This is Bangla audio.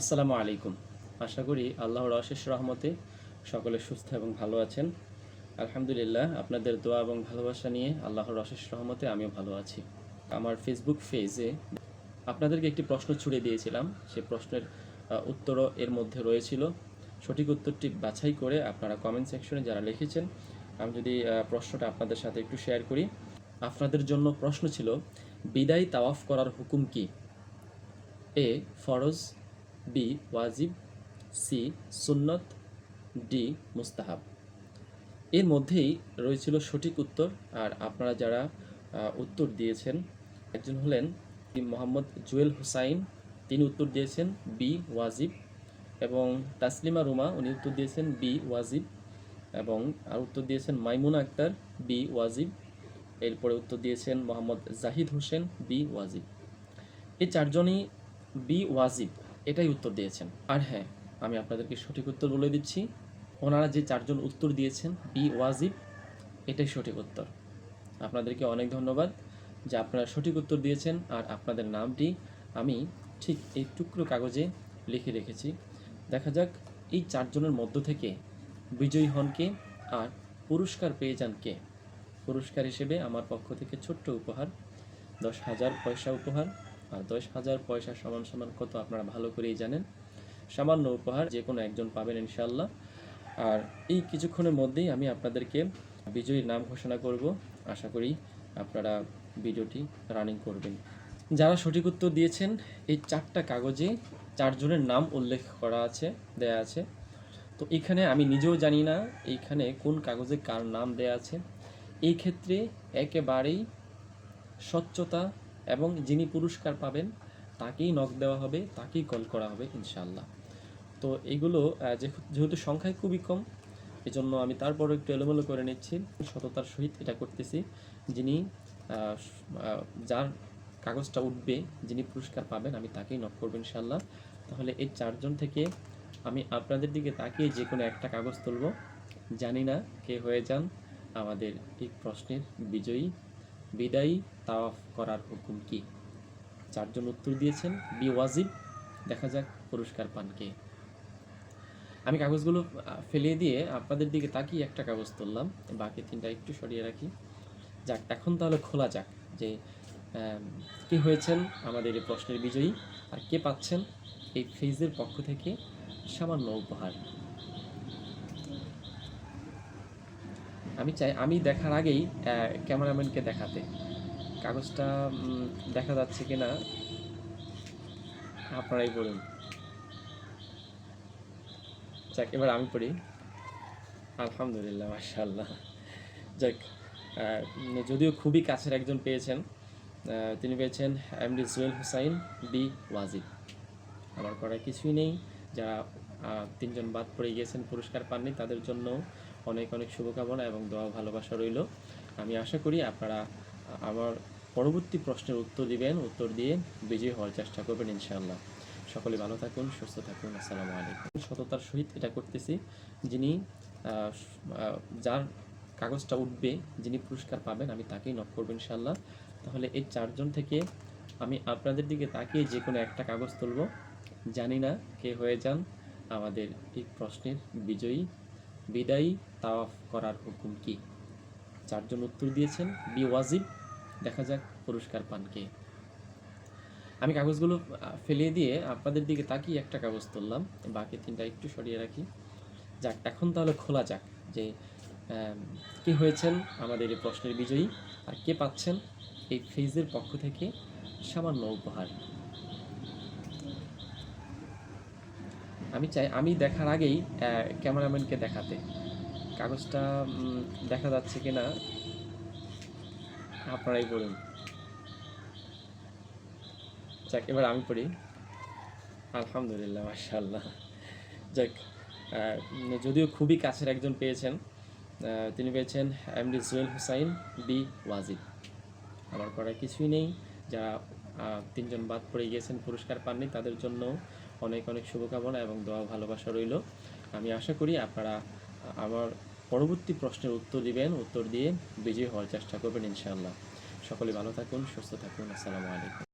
আসসালামু আলাইকুম। আশা করি আল্লাহর অশেষ রহমতে সকলে সুস্থ এবং ভালো আছেন। আলহামদুলিল্লাহ, আপনাদের দোয়া এবং ভালোবাসা নিয়ে আল্লাহর অশেষ রহমতে আমিও ভালো আছি। আমার ফেসবুক পেজে আপনাদেরকে একটি প্রশ্ন ছুড়ে দিয়েছিলাম। সে প্রশ্নের উত্তরও এর মধ্যে রয়েছিল। সঠিক উত্তরটি বাছাই করে আপনারা কমেন্ট সেকশনে যারা লিখেছেন, আমি যদি প্রশ্নটা আপনাদের সাথে একটু শেয়ার করি। আপনাদের জন্য প্রশ্ন ছিল, বিদায় তাওয়াফ করার হুকুম কি? এ, ফরজ বি ওয়াজিব। সি সুন্নত। ডি মুস্তাহাব। এর মধ্যেই রয়েছিল সঠিক উত্তর। আর আপনারা যারা উত্তর দিয়েছেন, একজন হলেন মোহাম্মদ জুয়েল হুসাইন। তিনি উত্তর দিয়েছেন বি ওয়াজিব। এবং তাসলিমা রুমা, উনি উত্তর দিয়েছেন বি ওয়াজিব। এবং আর উত্তর দিয়েছেন মাইমুনা আক্তার বি ওয়াজিব। এরপরে উত্তর দিয়েছেন মোহাম্মদ জাহিদ হোসেন বি ওয়াজিব। এই চারজনই বি ওয়াজিব। এটাই উত্তর দিয়েছেন। আর হ্যাঁ আমি আপনাদেরকে সঠিক উত্তর বলে দিচ্ছি, ওনারা যে চারজন উত্তর দিয়েছেন, বি ওয়াজিব, এটাই সঠিক উত্তর। আপনাদেরকে অনেক ধন্যবাদ যে আপনারা সঠিক উত্তর দিয়েছেন আর আপনাদের নামটি আমি ঠিক এই টুকরো কাগজে লিখে রেখেছি। দেখা যাক এই চারজনের মধ্য থেকে বিজয়ী হন কে আর পুরস্কার পেয়ে যান কে। পুরস্কার হিসেবে আমার পক্ষ থেকে ছোট্ট উপহার, দশ হাজার পয়সা উপহার। দশ হাজার পয়সা সমান সমান কত আপনারা ভালো করেই জানেন। সামান্য উপহার যে কোনো একজন পাবেন ইনশাল্লাহ আর এই কিছুক্ষণের মধ্যেই আমি আপনাদেরকে বিজয়ীর নাম ঘোষণা করব। আশা করি আপনারা ভিডিওটি রানিং করবেন। যারা সঠিক উত্তর দিয়েছেন, এই চারটা কাগজে চারজনের নাম উল্লেখ করা আছে, দেয়া আছে। তো এখানে আমি নিজেও জানি না এইখানে কোন কাগজে কার নাম দেয়া আছে। এই ক্ষেত্রে একেবারেই স্বচ্ছতা এবং যিনি পুরস্কার পাবেন, তাকেই নক দেওয়া হবে, তাকেই কল করা হবে ইনশাল্লাহ তো এগুলো যেহেতু- সংখ্যায় খুবই কম, এজন্য আমি তারপরও একটু এলোমেলো করে নিচ্ছি। সততার সহিত এটা করতেছি, যিনি যার কাগজটা উঠবে, যিনি পুরস্কার পাবেন, আমি তাকেই নক করব ইনশাল্লাহ তাহলে এই চারজন থেকে আমি আপনাদের দিকে তাকিয়ে যে কোনো একটা কাগজ তুলব। জানি না কে হয়ে যান আমাদের এই প্রশ্নের বিজয়ী বিদায়ী তাওয়াফ করার হুকুম কি? চারজন উত্তর দিয়েছেন, বি ওয়াজিব, দেখা যাক পুরস্কার পান কে। আমি কাগজগুলো ফেলিয়ে দিয়ে আপনাদের দিকে তাকিয়ে একটা কাগজ তুললাম, বাকি তিনটা একটু সরিয়ে রাখি। যাক, এখন তাহলে খোলা যাক যে কে হয়েছেন আমাদের এই প্রশ্নের বিজয়ী আর কে পাচ্ছেন এই ফেজের পক্ষ থেকে সামান্য উপহার। আমি চাই, আমি দেখার আগেই ক্যামেরাম্যানকে দেখাতে। কাগজটা দেখা যাচ্ছে কি না আপনারাই বলুন। যাক, এবার আমি পড়ি। আলহামদুলিল্লাহ মাশাল্লাহ যাক যদিও খুবই কাছের একজন পেয়েছেন তিনি পেয়েছেন এমডি জুয়েল হুসাইন বি ওয়াজিব আমার করার কিছুই নেই। যারা তিনজন বাদ পড়ে গিয়েছেন, পুরস্কার পাননি, তাদের জন্য অনেক অনেক শুভকামনা এবং দোয়া ভালোবাসা রইল। আমি আশা করি আপনারা আমার পরবর্তী প্রশ্নের উত্তর দিবেন, উত্তর দিয়ে বিজয়ী হওয়ার চেষ্টা করবেন ইনশাআল্লাহ। সকলে ভালো থাকুন, সুস্থ থাকুন, আসসালামু আলাইকুম। সততার সহিত এটা করতেছি, যিনি যার কাগজটা উঠবে, যিনি পুরস্কার পাবেন, আমি তাকেই নক করব ইনশাআল্লাহ। তাহলে এই চারজন থেকে আমি আপনাদের দিকে তাকিয়ে যে কোনো একটা কাগজ তুলব। জানি না কে হয়ে যান আমাদের এই প্রশ্নের বিজয়ী বিদায়ী তাওয়াফ করার হুকুম কি? চারজন উত্তর দিয়েছেন, বি ওয়াজিব, দেখা যাক পুরস্কার পান কে। আমি কাগজগুলো ফেলিয়ে দিয়ে আপনাদের দিকে তাকিয়ে একটা কাগজ তুললাম, বাকি তিনটা একটু সরিয়ে রাখি। যাক, এখন তাহলে খোলা যাক যে কে হয়েছেন আমাদের এই প্রশ্নের বিজয়ী আর কে পাচ্ছেন এই ফেজের পক্ষ থেকে সামান্য উপহার। আমি চাই, আমি দেখার আগেই ক্যামেরাম্যানকে দেখাতে। কাগজটা দেখা যাচ্ছে কিনা, আপনারাই বলুন। যাক, এবার আমি পড়ি। আলহামদুলিল্লাহ মাশাল্লাহ যাক যদিও খুবই কাছের একজন পেয়েছেন তিনি পেয়েছেন এমডি জুয়েল হুসাইন, বি ওয়াজিদ। আমার করার কিছুই নেই। যারা তিনজন বাদ পড়ে গিয়েছেন, পুরস্কার পাননি, তাদের জন্য অনেক অনেক শুভকামনা এবং দোয়া ভালোবাসা রইল। আমি আশা করি আপনারা আমার পরবর্তী প্রশ্নের উত্তর দিবেন, উত্তর দিয়ে বিজয়ী হওয়ার চেষ্টা করবেন ইনশাআল্লাহ। সকলে ভালো থাকুন, সুস্থ থাকুন। আসসালামু আলাইকুম।